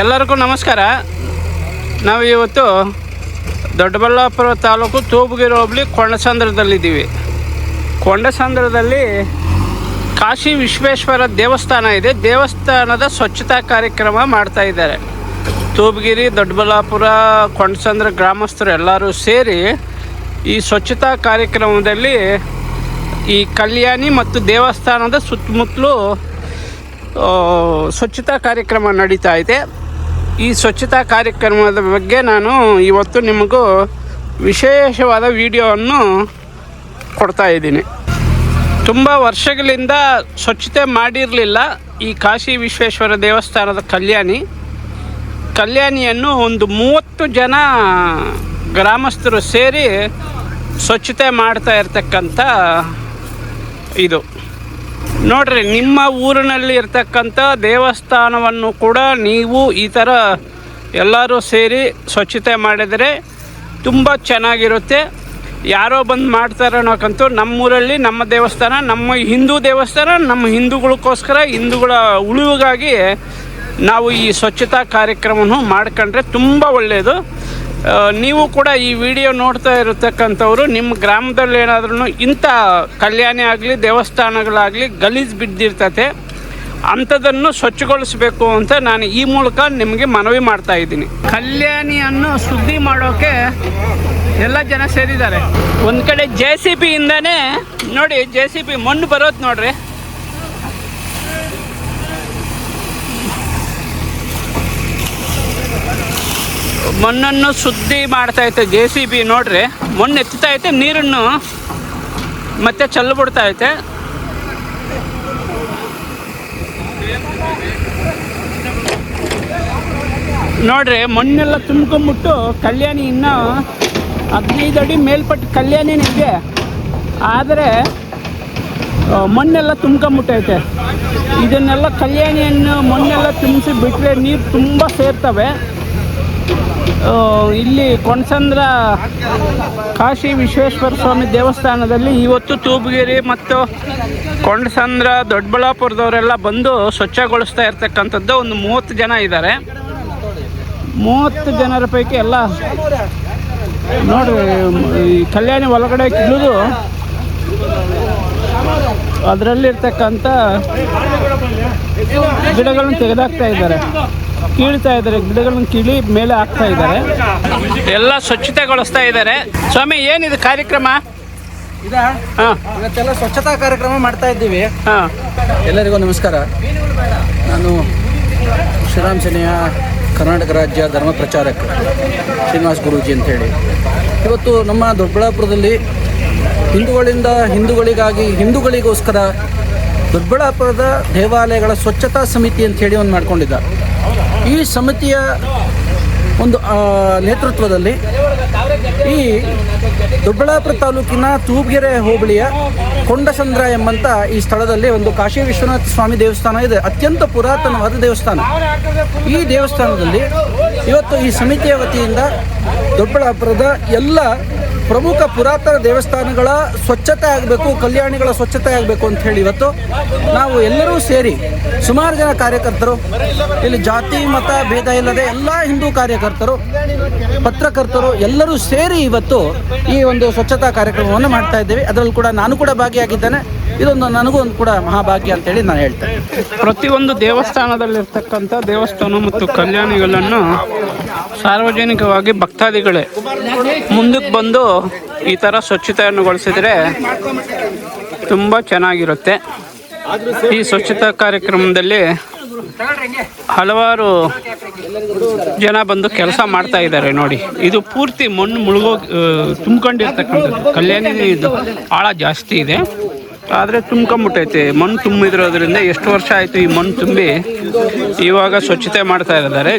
ಎಲ್ಲರಿಗೂ ನಮಸ್ಕಾರ. ನಾವು ಇವತ್ತು ದೊಡ್ಡಬಳ್ಳಾಪುರ ತಾಲೂಕು ತೂಬುಗಿರಿ ಹೋಬಳಿ ಕೊಂಡಸಂದ್ರದಲ್ಲಿದ್ದೀವಿ. ಕೊಂಡಸಂದ್ರದಲ್ಲಿ ಕಾಶಿ ವಿಶ್ವೇಶ್ವರ ದೇವಸ್ಥಾನ ಇದೆ. ದೇವಸ್ಥಾನದ ಸ್ವಚ್ಛತಾ ಕಾರ್ಯಕ್ರಮ ಮಾಡ್ತಾ ಇದ್ದಾರೆ. ತೂಬುಗಿರಿ, ದೊಡ್ಡಬಳ್ಳಾಪುರ, ಕೊಂಡಸಂದ್ರ ಗ್ರಾಮಸ್ಥರು ಎಲ್ಲರೂ ಸೇರಿ ಈ ಸ್ವಚ್ಛತಾ ಕಾರ್ಯಕ್ರಮದಲ್ಲಿ ಈ ಕಲ್ಯಾಣಿ ಮತ್ತು ದೇವಸ್ಥಾನದ ಸುತ್ತಮುತ್ತಲೂ ಸ್ವಚ್ಛತಾ ಕಾರ್ಯಕ್ರಮ ನಡೀತಾ ಇದೆ. ಈ ಸ್ವಚ್ಛತಾ ಕಾರ್ಯಕ್ರಮದ ಬಗ್ಗೆ ನಾನು ಇವತ್ತು ನಿಮಗೂ ವಿಶೇಷವಾದ ವಿಡಿಯೋವನ್ನು ಕೊಡ್ತಾ ಇದ್ದೀನಿ. ತುಂಬ ವರ್ಷಗಳಿಂದ ಸ್ವಚ್ಛತೆ ಮಾಡಿರಲಿಲ್ಲ ಈ ಕಾಶಿ ವಿಶ್ವೇಶ್ವರ ದೇವಸ್ಥಾನದ ಕಲ್ಯಾಣಿ. ಕಲ್ಯಾಣಿಯನ್ನು ಒಂದು ಮೂವತ್ತು ಜನ ಗ್ರಾಮಸ್ಥರು ಸೇರಿ ಸ್ವಚ್ಛತೆ ಮಾಡ್ತಾ ಇರ್ತಕ್ಕಂಥ ಇದು. ನೋಡ್ರಿ, ನಿಮ್ಮ ಊರಿನಲ್ಲಿ ಇರ್ತಕ್ಕಂಥ ದೇವಸ್ಥಾನವನ್ನು ಕೂಡ ನೀವು ಈ ಥರ ಎಲ್ಲರೂ ಸೇರಿ ಸ್ವಚ್ಛತೆ ಮಾಡಿದರೆ ತುಂಬ ಚೆನ್ನಾಗಿರುತ್ತೆ. ಯಾರೋ ಬಂದು ಮಾಡ್ತಾರೆ ಅನ್ನೋಕ್ಕಂತೂ ನಮ್ಮೂರಲ್ಲಿ ನಮ್ಮ ದೇವಸ್ಥಾನ, ನಮ್ಮ ಹಿಂದೂ ದೇವಸ್ಥಾನ, ನಮ್ಮ ಹಿಂದೂಗಳಿಗೋಸ್ಕರ ಹಿಂದೂಗಳ ಉಳಿವಿಗಾಗಿ ನಾವು ಈ ಸ್ವಚ್ಛತಾ ಕಾರ್ಯಕ್ರಮವನ್ನು ಮಾಡ್ಕೊಂಡ್ರೆ ತುಂಬ ಒಳ್ಳೆಯದು. ನೀವು ಕೂಡ ಈ ವಿಡಿಯೋ ನೋಡ್ತಾ ಇರತಕ್ಕಂಥವ್ರು ನಿಮ್ಮ ಗ್ರಾಮದಲ್ಲಿ ಏನಾದ್ರೂ ಇಂಥ ಕಲ್ಯಾಣಿ ಆಗಲಿ, ದೇವಸ್ಥಾನಗಳಾಗಲಿ ಗಲೀಜು ಬಿದ್ದಿರ್ತತೆ, ಅಂಥದನ್ನು ಸ್ವಚ್ಛಗೊಳಿಸಬೇಕು ಅಂತ ನಾನು ಈ ಮೂಲಕ ನಿಮಗೆ ಮನವಿ ಮಾಡ್ತಾ ಇದ್ದೀನಿ. ಕಲ್ಯಾಣಿಯನ್ನು ಶುದ್ಧಿ ಮಾಡೋಕೆ ಎಲ್ಲ ಜನ ಸೇರಿದ್ದಾರೆ. ಒಂದು ಕಡೆ ಜೆ ಸಿ ಪಿಯಿಂದನೇ ನೋಡಿ ಜೆ ಸಿ ಪಿ ಮಣ್ಣು ಬರೋದು ನೋಡ್ರಿ. ಮಣ್ಣನ್ನು ಶುದ್ಧಿ ಮಾಡ್ತಾ ಐತೆ ಜೆ ಸಿ ಬಿ ನೋಡ್ರಿ, ಮಣ್ಣು ಎತ್ತುತ್ತಾ ಐತೆ ನೀರನ್ನು ಮತ್ತೆ ಚಲ್ಲು ಬಿಡ್ತಾ ಐತೆ ನೋಡ್ರಿ, ಮಣ್ಣೆಲ್ಲ ತುಂಬ್ಕೊಂಬಿಟ್ಟು ಕಲ್ಯಾಣಿ ಇನ್ನೂ ಹದಿನೈದು ಅಡಿ ಮೇಲ್ಪಟ್ಟು ಕಲ್ಯಾಣಿ ಇದೆ. ಆದರೆ ಮಣ್ಣೆಲ್ಲ ತುಂಬ್ಕೊಂಬಿಟ್ಟೈತೆ. ಇದನ್ನೆಲ್ಲ ಕಲ್ಯಾಣಿಯನ್ನು ಮಣ್ಣೆಲ್ಲ ತುಂಬಿಸಿ ಬಿಟ್ಟರೆ ನೀರು ತುಂಬ ಸೇರ್ತವೆ. ಇಲ್ಲಿ ಕೊಣಸಂದ್ರ ಕಾಶಿ ವಿಶ್ವೇಶ್ವರ ಸ್ವಾಮಿ ದೇವಸ್ಥಾನದಲ್ಲಿ ಇವತ್ತು ತೂಬುಗಿರಿ ಮತ್ತು ಕೊಂಡಸಂದ್ರ ದೊಡ್ಡಬಳ್ಳಾಪುರದವರೆಲ್ಲ ಬಂದು ಸ್ವಚ್ಛಗೊಳಿಸ್ತಾ ಇರ್ತಕ್ಕಂಥದ್ದು ಒಂದು ಮೂವತ್ತು ಜನ ಇದ್ದಾರೆ. ಮೂವತ್ತು ಜನರ ಪೈಕಿ ಎಲ್ಲ ನೋಡ್ರಿ, ಈ ಕಲ್ಯಾಣಿ ಒಳಗಡೆ ಕಿಳಿದು ಅದರಲ್ಲಿರ್ತಕ್ಕಂಥ ಗಿಡಗಳನ್ನು ತೆಗೆದಾಕ್ತಾ ಇದ್ದಾರೆ. ಕೀಳ್ತಾ ಇದ್ದಾರೆ ಗಿಡಗಳನ್ನು ಕೀಳಿ ಮೇಲೆ ಹಾಕ್ತಾ ಇದ್ದಾರೆ. ಎಲ್ಲ ಸ್ವಚ್ಛತೆಗೊಳಿಸ್ತಾ ಇದ್ದಾರೆ. ಸ್ವಾಮಿ ಏನಿದು ಕಾರ್ಯಕ್ರಮ? ಇವತ್ತೆಲ್ಲ ಸ್ವಚ್ಛತಾ ಕಾರ್ಯಕ್ರಮ ಮಾಡ್ತಾ ಇದ್ದೀವಿ. ಹಾಂ. ಎಲ್ಲರಿಗೂ ನಮಸ್ಕಾರ. ನಾನು ಶ್ರೀರಾಮ್ ಸೇನೆಯ ಕರ್ನಾಟಕ ರಾಜ್ಯ ಧರ್ಮ ಪ್ರಚಾರಕ ಶ್ರೀನಿವಾಸ್ ಗುರೂಜಿ ಅಂತೇಳಿ. ಇವತ್ತು ನಮ್ಮ ದೊಡ್ಡಬಳ್ಳಾಪುರದಲ್ಲಿ ಹಿಂದೂಗಳಿಂದ ಹಿಂದೂಗಳಿಗಾಗಿ ಹಿಂದೂಗಳಿಗೋಸ್ಕರ ದೊಡ್ಡಬಳ್ಳಾಪುರದ ದೇವಾಲಯಗಳ ಸ್ವಚ್ಛತಾ ಸಮಿತಿ ಅಂತ ಹೇಳಿ ಒಂದು ಮಾಡ್ಕೊಂಡಿದ್ದ. ಈ ಸಮಿತಿಯ ಒಂದು ನೇತೃತ್ವದಲ್ಲಿ ಈ ದೊಡ್ಡಬಳ್ಳಾಪುರ ತಾಲೂಕಿನ ತೂಬ್ಗೆರೆ ಹೋಬಳಿಯ ಕೊಂಡಸಂದ್ರ ಎಂಬಂಥ ಈ ಸ್ಥಳದಲ್ಲಿ ಒಂದು ಕಾಶಿ ವಿಶ್ವನಾಥ ಸ್ವಾಮಿ ದೇವಸ್ಥಾನ ಇದೆ. ಅತ್ಯಂತ ಪುರಾತನವಾದ ದೇವಸ್ಥಾನ. ಈ ದೇವಸ್ಥಾನದಲ್ಲಿ ಇವತ್ತು ಈ ಸಮಿತಿಯ ವತಿಯಿಂದ ದೊಡ್ಡಬಳ್ಳಾಪುರದ ಎಲ್ಲ ಪ್ರಮುಖ ಪುರಾತನ ದೇವಸ್ಥಾನಗಳ ಸ್ವಚ್ಛತೆ ಆಗಬೇಕು, ಕಲ್ಯಾಣಿಗಳ ಸ್ವಚ್ಛತೆ ಆಗಬೇಕು ಅಂತ ಹೇಳಿ ಇವತ್ತು ನಾವು ಎಲ್ಲರೂ ಸೇರಿ ಸುಮಾರು ಜನ ಕಾರ್ಯಕರ್ತರು, ಇಲ್ಲಿ ಜಾತಿ, ಮತ, ಭೇದ ಇಲ್ಲದೆ ಎಲ್ಲ ಹಿಂದೂ ಕಾರ್ಯಕರ್ತರು, ಪತ್ರಕರ್ತರು ಎಲ್ಲರೂ ಸೇರಿ ಇವತ್ತು ಈ ಒಂದು ಸ್ವಚ್ಛತಾ ಕಾರ್ಯಕ್ರಮವನ್ನು ಮಾಡ್ತಾ ಇದ್ದೇವೆ. ಅದರಲ್ಲಿ ಕೂಡ ನಾನು ಕೂಡ ಭಾಗಿಯಾಗಿದ್ದೇನೆ. ಇದೊಂದು ನನಗೂ ಒಂದು ಕೂಡ ಮಹಾಭಾಗ್ಯ ಅಂತೇಳಿ ನಾನು ಹೇಳ್ತೇನೆ. ಪ್ರತಿಯೊಂದು ದೇವಸ್ಥಾನದಲ್ಲಿರ್ತಕ್ಕಂಥ ದೇವಸ್ಥಾನ ಮತ್ತು ಕಲ್ಯಾಣಿಗಳನ್ನು ಸಾರ್ವಜನಿಕವಾಗಿ ಭಕ್ತಾದಿಗಳೇ ಮುಂದಕ್ಕೆ ಬಂದು ಈ ಥರ ಸ್ವಚ್ಛತೆಯನ್ನುಗೊಳಿಸಿದರೆ ತುಂಬ ಚೆನ್ನಾಗಿರುತ್ತೆ. ಈ ಸ್ವಚ್ಛತಾ ಕಾರ್ಯಕ್ರಮದಲ್ಲಿ ಹಲವಾರು ಜನ ಬಂದು ಕೆಲಸ ಮಾಡ್ತಾ ಇದ್ದಾರೆ ನೋಡಿ. ಇದು ಪೂರ್ತಿ ಮಣ್ಣು ಮುಳುಗೋ ತುಂಬಿಕೊಂಡಿರ್ತಕ್ಕಂಥದ್ದು. ಕಲ್ಯಾಣಿ ಇದು ಆಳ ಜಾಸ್ತಿ ಇದೆ. ಆದರೆ ತುಂಬ್ಕೊಂಬಿಟ್ಟೈತೆ. ಮಣ್ಣು ತುಂಬಿದಿರೋದ್ರಿಂದ ಎಷ್ಟು ವರ್ಷ ಆಯಿತು ಈ ಮಣ್ಣು ತುಂಬಿ? ಇವಾಗ ಸ್ವಚ್ಛತೆ ಮಾಡ್ತಾ ಇದ್ದಾರೆ.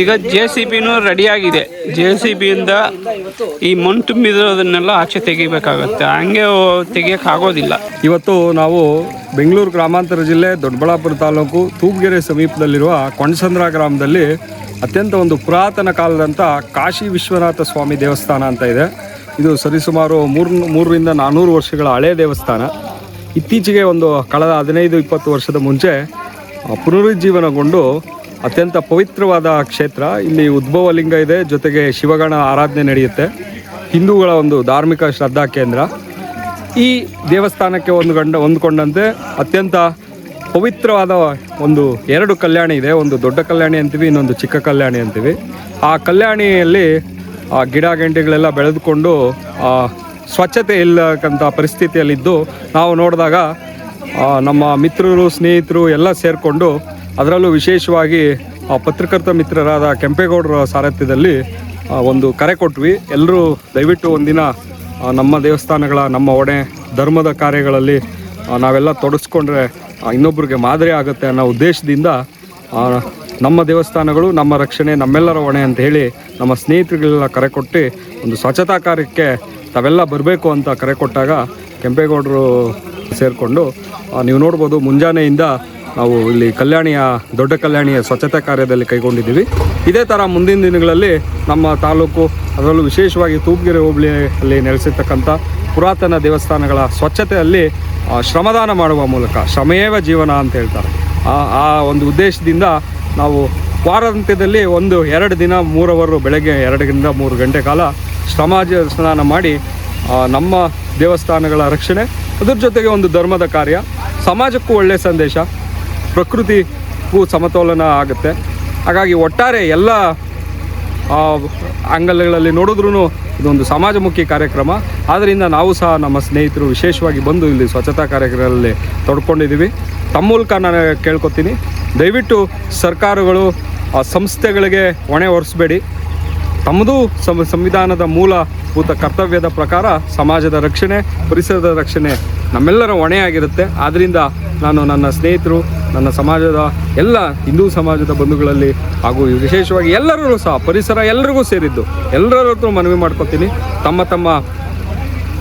ಈಗ ಜೆ ಸಿ ಬಿನೂ ರೆಡಿಯಾಗಿದೆ. ಜೆ ಸಿ ಬಿಯಿಂದ ಈ ಮಣ್ಣು ತುಂಬಿದಿರೋದನ್ನೆಲ್ಲ ಆಚೆ ತೆಗಿಬೇಕಾಗುತ್ತೆ. ಹಂಗೆ ತೆಗಿಯೋಕ್ಕಾಗೋದಿಲ್ಲ ಇವತ್ತು ನಾವು ಬೆಂಗಳೂರು ಗ್ರಾಮಾಂತರ ಜಿಲ್ಲೆ ದೊಡ್ಡಬಳ್ಳಾಪುರ ತಾಲೂಕು ತೂಪ್ಗೆರೆ ಸಮೀಪದಲ್ಲಿರುವ ಕೊಂಡಸಂದ್ರ ಗ್ರಾಮದಲ್ಲಿ ಅತ್ಯಂತ ಒಂದು ಪುರಾತನ ಕಾಲದಂಥ ಕಾಶಿ ವಿಶ್ವನಾಥ ಸ್ವಾಮಿ ದೇವಸ್ಥಾನ ಅಂತ ಇದೆ. ಇದು ಸರಿಸುಮಾರು ಮೂರು ಮೂರರಿಂದ ನಾನ್ನೂರು ವರ್ಷಗಳ ಹಳೆಯ ದೇವಸ್ಥಾನ. ಇತ್ತೀಚೆಗೆ ಒಂದು ಕಳೆದ ಹದಿನೈದು, ಇಪ್ಪತ್ತು ವರ್ಷದ ಮುಂಚೆ ಪುನರುಜ್ಜೀವನಗೊಂಡು ಅತ್ಯಂತ ಪವಿತ್ರವಾದ ಕ್ಷೇತ್ರ. ಇಲ್ಲಿ ಉದ್ಭವ ಲಿಂಗ ಇದೆ, ಜೊತೆಗೆ ಶಿವಗಣ ಆರಾಧನೆ ನಡೆಯುತ್ತೆ. ಹಿಂದೂಗಳ ಒಂದು ಧಾರ್ಮಿಕ ಶ್ರದ್ಧಾ ಕೇಂದ್ರ. ಈ ದೇವಸ್ಥಾನಕ್ಕೆ ಒಂದು ಗಂಡ, ಹೊಂದ್ಕೊಂಡಂತೆ ಅತ್ಯಂತ ಪವಿತ್ರವಾದ ಒಂದು ಎರಡು ಕಲ್ಯಾಣಿ ಇದೆ. ಒಂದು ದೊಡ್ಡ ಕಲ್ಯಾಣಿ ಅಂತೀವಿ, ಇನ್ನೊಂದು ಚಿಕ್ಕ ಕಲ್ಯಾಣಿ ಅಂತೀವಿ. ಆ ಕಲ್ಯಾಣಿಯಲ್ಲಿ ಗಿಡ ಗಂಟೆಗಳೆಲ್ಲ ಬೆಳೆದುಕೊಂಡು ಆ, ಸ್ವಚ್ಛತೆ ಇಲ್ಲಕ್ಕಂಥ ಪರಿಸ್ಥಿತಿಯಲ್ಲಿದ್ದು ನಾವು ನೋಡಿದಾಗ ನಮ್ಮ ಮಿತ್ರರು ಸ್ನೇಹಿತರು ಎಲ್ಲ ಸೇರಿಕೊಂಡು ಅದರಲ್ಲೂ ವಿಶೇಷವಾಗಿ ಆ, ಪತ್ರಕರ್ತ ಮಿತ್ರರಾದ ಕೆಂಪೇಗೌಡರ ಸಾರಥ್ಯದಲ್ಲಿ ಒಂದು ಕರೆ ಕೊಟ್ವಿ. ಎಲ್ಲರೂ ದಯವಿಟ್ಟು ಒಂದಿನ ನಮ್ಮ ದೇವಸ್ಥಾನಗಳ ನಮ್ಮ ಒಡೆ ಧರ್ಮದ ಕಾರ್ಯಗಳಲ್ಲಿ ನಾವೆಲ್ಲ ತೊಡಗಿಸ್ಕೊಂಡ್ರೆ ಇನ್ನೊಬ್ಬರಿಗೆ ಮಾದರಿ ಆಗುತ್ತೆ ಅನ್ನೋ ಉದ್ದೇಶದಿಂದ ಆ, ನಮ್ಮ ದೇವಸ್ಥಾನಗಳು, ನಮ್ಮ ರಕ್ಷಣೆ, ನಮ್ಮೆಲ್ಲರ ಹೊಣೆ ಅಂತ ಹೇಳಿ ನಮ್ಮ ಸ್ನೇಹಿತರಿಗೆಲ್ಲ ಕರೆ ಕೊಟ್ಟು ಒಂದು ಸ್ವಚ್ಛತಾ ಕಾರ್ಯಕ್ಕೆ ತಾವೆಲ್ಲ ಬರಬೇಕು ಅಂತ ಕರೆ ಕೊಟ್ಟಾಗ ಕೆಂಪೇಗೌಡರು ಸೇರಿಕೊಂಡು ನೀವು ನೋಡ್ಬೋದು ಮುಂಜಾನೆಯಿಂದ ನಾವು ಇಲ್ಲಿ ಕಲ್ಯಾಣಿಯ, ದೊಡ್ಡ ಕಲ್ಯಾಣಿಯ ಸ್ವಚ್ಛತಾ ಕಾರ್ಯದಲ್ಲಿ ಕೈಗೊಂಡಿದ್ದೀವಿ. ಇದೇ ಥರ ಮುಂದಿನ ದಿನಗಳಲ್ಲಿ ನಮ್ಮ ತಾಲೂಕು, ಅದರಲ್ಲೂ ವಿಶೇಷವಾಗಿ ತೂಪ್ಗೆರೆ ಹೋಬಳಿಯಲ್ಲಿ ನೆಲೆಸಿರ್ತಕ್ಕಂಥ ಪುರಾತನ ದೇವಸ್ಥಾನಗಳ ಸ್ವಚ್ಛತೆಯಲ್ಲಿ ಶ್ರಮದಾನ ಮಾಡುವ ಮೂಲಕ, ಶ್ರಮೇವ ಜೀವನ ಅಂತ ಹೇಳ್ತಾರೆ. ಆ ಆ ಒಂದು ಉದ್ದೇಶದಿಂದ ನಾವು ವಾರಾಂತ್ಯದಲ್ಲಿ ಒಂದು ಎರಡು ದಿನ ಮೂರವರು ಬೆಳಗ್ಗೆ ಎರಡರಿಂದ ಮೂರು ಗಂಟೆ ಕಾಲ ಸಮಾಜ ಸ್ನಾನ ಮಾಡಿ ನಮ್ಮ ದೇವಸ್ಥಾನಗಳ ರಕ್ಷಣೆ ಅದ್ರ ಜೊತೆಗೆ ಒಂದು ಧರ್ಮದ ಕಾರ್ಯ. ಸಮಾಜಕ್ಕೂ ಒಳ್ಳೆಯ ಸಂದೇಶ. ಪ್ರಕೃತಿಗೂ ಸಮತೋಲನ ಆಗುತ್ತೆ. ಹಾಗಾಗಿ ಒಟ್ಟಾರೆ ಎಲ್ಲ ಆ, ಆಂಗಲ್ಗಳಲ್ಲಿ ನೋಡಿದ್ರೂ ಇದೊಂದು ಸಮಾಜಮುಖಿ ಕಾರ್ಯಕ್ರಮ. ಆದ್ದರಿಂದ ನಾವು ಸಹ ನಮ್ಮ ಸ್ನೇಹಿತರು ವಿಶೇಷವಾಗಿ ಬಂದು ಇಲ್ಲಿ ಸ್ವಚ್ಛತಾ ಕಾರ್ಯಕ್ರಮದಲ್ಲಿ ತೊಡ್ಕೊಂಡಿದ್ದೀವಿ. ತಮ್ಮ ಮೂಲಕ ನಾನು ಕೇಳ್ಕೊತೀನಿ. ದಯವಿಟ್ಟು ಸರ್ಕಾರಗಳು ಆ ಸಂಸ್ಥೆಗಳಿಗೆ ಹೊಣೆ ಹೊರಿಸಬೇಡಿ. ತಮ್ಮದು ಸಂವಿಧಾನದ ಮೂಲಭೂತ ಕರ್ತವ್ಯದ ಪ್ರಕಾರ ಸಮಾಜದ ರಕ್ಷಣೆ, ಪರಿಸರದ ರಕ್ಷಣೆ ನಮ್ಮೆಲ್ಲರ ಹೊಣೆಯಾಗಿರುತ್ತೆ. ಆದ್ದರಿಂದ ನಾನು ನನ್ನ ಸ್ನೇಹಿತರು, ನನ್ನ ಸಮಾಜದ ಎಲ್ಲ ಹಿಂದೂ ಸಮಾಜದ ಬಂಧುಗಳಲ್ಲಿ ಹಾಗೂ ವಿಶೇಷವಾಗಿ ಎಲ್ಲರೂ ಸಹ, ಪರಿಸರ ಎಲ್ಲರಿಗೂ ಸೇರಿದ್ದು ಎಲ್ಲರ ಹತ್ರ ಮನವಿ ಮಾಡ್ಕೊತೀನಿ. ತಮ್ಮ ತಮ್ಮ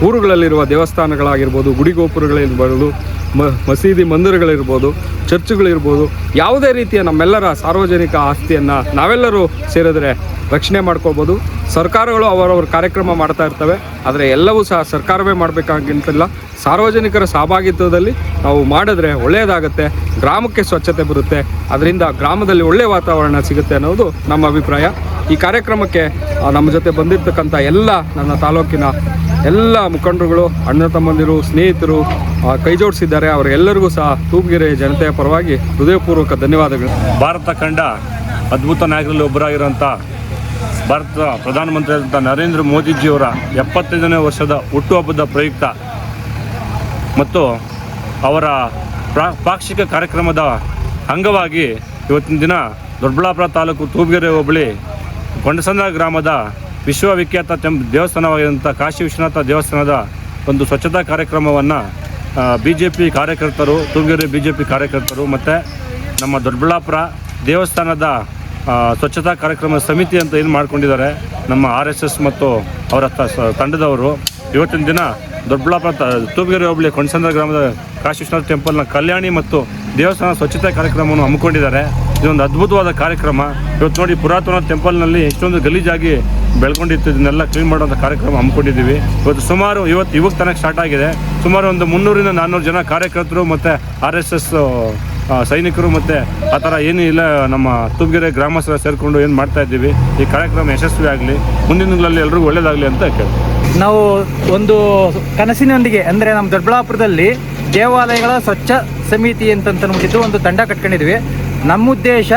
ಊರುಗಳಲ್ಲಿರುವ ದೇವಸ್ಥಾನಗಳಾಗಿರ್ಬೋದು, ಗುಡಿ ಗೋಪುರಗಳಿರ್ಬೋದು ಮ ಮಸೀದಿ ಮಂದಿರಗಳಿರ್ಬೋದು, ಚರ್ಚ್ಗಳಿರ್ಬೋದು, ಯಾವುದೇ ರೀತಿಯ ನಮ್ಮೆಲ್ಲರ ಸಾರ್ವಜನಿಕ ಆಸ್ತಿಯನ್ನು ನಾವೆಲ್ಲರೂ ಸೇರಿದ್ರೆ ರಕ್ಷಣೆ ಮಾಡ್ಕೋಬೋದು ಸರ್ಕಾರಗಳು ಅವರವ್ರ ಕಾರ್ಯಕ್ರಮ ಮಾಡ್ತಾ ಇರ್ತವೆ. ಆದರೆ ಎಲ್ಲವೂ ಸಹ ಸರ್ಕಾರವೇ ಮಾಡಬೇಕಾಗಿಂತಿಲ್ಲ. ಸಾರ್ವಜನಿಕರ ಸಹಭಾಗಿತ್ವದಲ್ಲಿ ನಾವು ಮಾಡಿದ್ರೆ ಒಳ್ಳೆಯದಾಗುತ್ತೆ. ಗ್ರಾಮಕ್ಕೆ ಸ್ವಚ್ಛತೆ ಬರುತ್ತೆ. ಅದರಿಂದ ಗ್ರಾಮದಲ್ಲಿ ಒಳ್ಳೆಯ ವಾತಾವರಣ ಸಿಗುತ್ತೆ ಅನ್ನೋದು ನಮ್ಮ ಅಭಿಪ್ರಾಯ. ಈ ಕಾರ್ಯಕ್ರಮಕ್ಕೆ ನಮ್ಮ ಜೊತೆ ಬಂದಿರತಕ್ಕಂಥ ಎಲ್ಲ ನನ್ನ ತಾಲೂಕಿನ ಎಲ್ಲ ಮುಖಂಡರುಗಳು, ಅಣ್ಣ ತಮ್ಮಂದಿರು, ಸ್ನೇಹಿತರು ಕೈ ಜೋಡಿಸಿದ್ದಾರೆ. ಅವರೆಲ್ಲರಿಗೂ ಸಹ ತೂಪ್ಗೆರೆ ಜನತೆಯ ಪರವಾಗಿ ಹೃದಯಪೂರ್ವಕ ಧನ್ಯವಾದಗಳು. ಭಾರತ ಕಂಡ ಅದ್ಭುತ ನಾಯಕರಲ್ಲಿ ಒಬ್ಬರಾಗಿರುವಂಥ ಭಾರತದ ಪ್ರಧಾನಮಂತ್ರಿ ಆದಂಥ ನರೇಂದ್ರ ಮೋದಿಜಿಯವರ ಎಪ್ಪತ್ತೈದನೇ ವರ್ಷದ ಹುಟ್ಟುಹಬ್ಬದ ಪ್ರಯುಕ್ತ ಮತ್ತು ಅವರ ಪಾಕ್ಷಿಕ ಕಾರ್ಯಕ್ರಮದ ಅಂಗವಾಗಿ ಇವತ್ತಿನ ದಿನ ದೊಡ್ಡಬಳ್ಳಾಪುರ ತಾಲೂಕು ತೂಬ್ಗೆರೆ ಹೋಬಳಿ ಕೊಂಡಸಂದ್ರ ಗ್ರಾಮದ ವಿಶ್ವವಿಖ್ಯಾತ ದೇವಸ್ಥಾನವಾಗಿರುವಂಥ ಕಾಶಿ ವಿಶ್ವನಾಥ ದೇವಸ್ಥಾನದ ಒಂದು ಸ್ವಚ್ಛತಾ ಕಾರ್ಯಕ್ರಮವನ್ನು ಬಿ ಜೆ ಪಿ ಕಾರ್ಯಕರ್ತರು ತುಂಗೇರಿ ಬಿ ಜೆ ಪಿ ಕಾರ್ಯಕರ್ತರು ಮತ್ತು ನಮ್ಮ ದೊಡ್ಡಬಳ್ಳಾಪುರ ದೇವಸ್ಥಾನದ ಸ್ವಚ್ಛತಾ ಕಾರ್ಯಕ್ರಮ ಸಮಿತಿ ಅಂತ ಏನು ಮಾಡ್ಕೊಂಡಿದ್ದಾರೆ, ನಮ್ಮ ಆರ್ ಎಸ್ ಎಸ್ ಮತ್ತು ಅವರ ತಂಡದವರು. ಇವತ್ತಿನ ದಿನ ದೊಡ್ಡಬಳ್ಳಾಪುರ ತ- ತೂಬಗೆರೆ ಹೋಬಳಿ ಕೊಂಡಸಂದ್ರ ಗ್ರಾಮದ ಕಾಶಿ ವಿಶ್ವನಾಥ ಟೆಂಪಲ್ನ ಕಲ್ಯಾಣಿ ಮತ್ತು ದೇವಸ್ಥಾನ ಸ್ವಚ್ಛತಾ ಕಾರ್ಯಕ್ರಮವನ್ನು ಹಮ್ಮಿಕೊಂಡಿದ್ದಾರೆ. ಇದೊಂದು ಅದ್ಭುತವಾದ ಕಾರ್ಯಕ್ರಮ. ಇವತ್ತು ನೋಡಿ ಪುರಾತನ ಟೆಂಪಲ್ನಲ್ಲಿ ಇಷ್ಟೊಂದು ಗಲೀಜಾಗಿ ಬೆಳ್ಕೊಂಡಿತ್ತು ಇದನ್ನೆಲ್ಲ ಕ್ಲೀನ್ ಮಾಡುವಂಥ ಕಾರ್ಯಕ್ರಮ ಹಮ್ಮಿಕೊಂಡಿದ್ದೀವಿ. ಇವತ್ತು ಸುಮಾರು ಇವತ್ತು ಇವಾಗ ತನಕ ಸ್ಟಾರ್ಟ್ ಆಗಿದೆ. ಸುಮಾರು ಒಂದು ಮುನ್ನೂರಿಂದ ನಾನ್ನೂರು ಜನ ಕಾರ್ಯಕರ್ತರು ಮತ್ತು ಆರ್ ಎಸ್ ಎಸ್ ಸೈನಿಕರು ಮತ್ತು ಆ ಥರ ಏನೂ ಇಲ್ಲ, ನಮ್ಮ ತುಬ್ಗೆರೆ ಗ್ರಾಮಸ್ಥರ ಸೇರಿಕೊಂಡು ಏನು ಮಾಡ್ತಾ ಇದ್ದೀವಿ. ಈ ಕಾರ್ಯಕ್ರಮ ಯಶಸ್ವಿ ಆಗಲಿ. ಮುಂದಿನ ದಿನಗಳಲ್ಲಿ ಎಲ್ಲರಿಗೂ ಒಳ್ಳೇದಾಗಲಿ ಅಂತ ಕೇಳಿ ನಾವು ಒಂದು ಕನಸಿನೊಂದಿಗೆ, ಅಂದರೆ ನಮ್ಮ ದೊಡ್ಡಬಳ್ಳಾಪುರದಲ್ಲಿ ದೇವಾಲಯಗಳ ಸ್ವಚ್ಛ ಸಮಿತಿ ಅಂತಂತ ಅಂದ್ಬಿಟ್ಟಿದ್ದು ಒಂದು ತಂಡ ಕಟ್ಕೊಂಡಿದ್ವಿ. ನಮ್ಮ ಉದ್ದೇಶ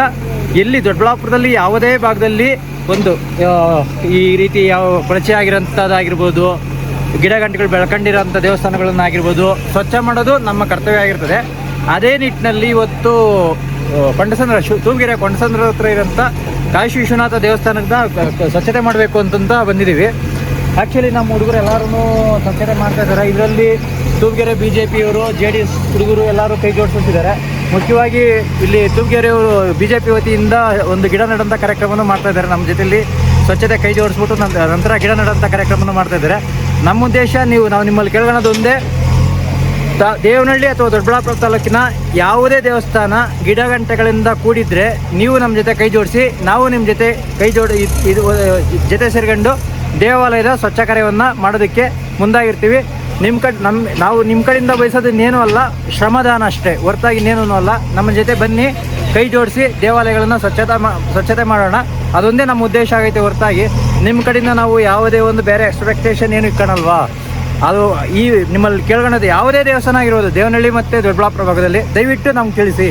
ಎಲ್ಲಿ ದೊಡ್ಡಬಳ್ಳಾಪುರದಲ್ಲಿ ಯಾವುದೇ ಭಾಗದಲ್ಲಿ ಒಂದು ಈ ರೀತಿ ಯಾವ ಕೊಳಚೆ ಆಗಿರೋಂಥದ್ದಾಗಿರ್ಬೋದು, ಗಿಡ ಗಂಟೆಗಳು ಬೆಳ್ಕೊಂಡಿರೋಂಥ ದೇವಸ್ಥಾನಗಳನ್ನಾಗಿರ್ಬೋದು, ಸ್ವಚ್ಛ ಮಾಡೋದು ನಮ್ಮ ಕರ್ತವ್ಯ ಆಗಿರ್ತದೆ. ಅದೇ ನಿಟ್ಟಿನಲ್ಲಿ ಇವತ್ತು ಕೊಂಡಸಂದ್ರ ಶು, ತೂಗಿರೆ ಕೊಂಡಸಂದ್ರ ಹತ್ರ ಇರೋಂಥ ಕಾಶಿ ವಿಶ್ವನಾಥ ದೇವಸ್ಥಾನದ ಸ್ವಚ್ಛತೆ ಮಾಡಬೇಕು ಅಂತಂತ ಬಂದಿದ್ದೀವಿ. ಆ್ಯಕ್ಚುಲಿ ನಮ್ಮ ಹುಡುಗರು ಎಲ್ಲರೂ ಸ್ವಚ್ಛತೆ ಮಾಡ್ತಾ ಇದ್ದಾರೆ. ಇದರಲ್ಲಿ ತೂಗೆರೆ ಬಿ ಜೆ ಪಿಯವರು ಜೆ ಡಿ ಎಸ್ ಹುಡುಗರು ಎಲ್ಲರೂ ಕೈ ಜೋಡಿಸುತ್ತಿದ್ದಾರೆ ಮುಖ್ಯವಾಗಿ ಇಲ್ಲಿ ತೂಬ್ಗೆರೆಯವರು ಬಿ ಜೆ ಪಿ ವತಿಯಿಂದ ಒಂದು ಗಿಡ ನೆಡಂಥ ಕಾರ್ಯಕ್ರಮವನ್ನು ಮಾಡ್ತಾ ಇದ್ದಾರೆ. ನಮ್ಮ ಜೊತೆಯಲ್ಲಿ ಸ್ವಚ್ಛತೆ ಕೈ ಜೋಡಿಸ್ಬಿಟ್ಟು ನಂತರ ಗಿಡ ನೆಡಂಥ ಕಾರ್ಯಕ್ರಮವನ್ನು ಮಾಡ್ತಾ ಇದ್ದಾರೆ. ನಮ್ಮ ಉದ್ದೇಶ ನೀವು, ನಾವು ನಿಮ್ಮಲ್ಲಿ ಕೇಳ್ಕೊಳ್ಳೋದು ಒಂದೇ, ತ- ದೇವನಹಳ್ಳಿ ಅಥವಾ ದೊಡ್ಡಬಳ್ಳಾಪುರ ತಾಲೂಕಿನ ಯಾವುದೇ ದೇವಸ್ಥಾನ ಗಿಡ ಗಂಟೆಗಳಿಂದ ಕೂಡಿದ್ರೆ ನೀವು ನಮ್ಮ ಜೊತೆ ಕೈ ಜೋಡಿಸಿ, ನಾವು ನಿಮ್ಮ ಜೊತೆ ಕೈ ಜೋಡಿ ಇದು, ಜೊತೆ ಸೇರ್ಕೊಂಡು ದೇವಾಲಯದ ಸ್ವಚ್ಛ ಕಾರ್ಯವನ್ನು ಮಾಡೋದಕ್ಕೆ ಮುಂದಾಗಿರ್ತೀವಿ. ನಿಮ್ಮ ಕಡೆ ನಮ್ಮ ನಾವು ನಿಮ್ಮ ಕಡೆಯಿಂದ ಬಯಸೋದು ಇನ್ನೇನೂ ಅಲ್ಲ, ಶ್ರಮದಾನ ಅಷ್ಟೇ. ಹೊರತಾಗಿ ಇನ್ನೇನೂ ಅಲ್ಲ. ನಮ್ಮ ಜೊತೆ ಬನ್ನಿ, ಕೈ ಜೋಡಿಸಿ ದೇವಾಲಯಗಳನ್ನು ಸ್ವಚ್ಛತೆ ಸ್ವಚ್ಛತೆ ಮಾಡೋಣ. ಅದೊಂದೇ ನಮ್ಮ ಉದ್ದೇಶ ಆಗೈತೆ ಹೊರತಾಗಿ. ನಿಮ್ಮ ಕಡೆಯಿಂದ ನಾವು ಯಾವುದೇ ಒಂದು ಬೇರೆ ಎಕ್ಸ್ಪೆಕ್ಟೇಷನ್ ಏನು ಇಟ್ಕೊಳಲ್ವಾ ಅದು ಈ ನಿಮ್ಮಲ್ಲಿ ಕೇಳ್ಕೊಳ್ಳೋದು ಯಾವುದೇ ದೇವಸ್ಥಾನ ಆಗಿರ್ಬೋದು, ದೇವನಹಳ್ಳಿ ಮತ್ತು ದೊಡ್ಡಬಳ್ಳಾಪುರ ಭಾಗದಲ್ಲಿ. ದಯವಿಟ್ಟು ನಮ್ಗೆ ತಿಳಿಸಿ.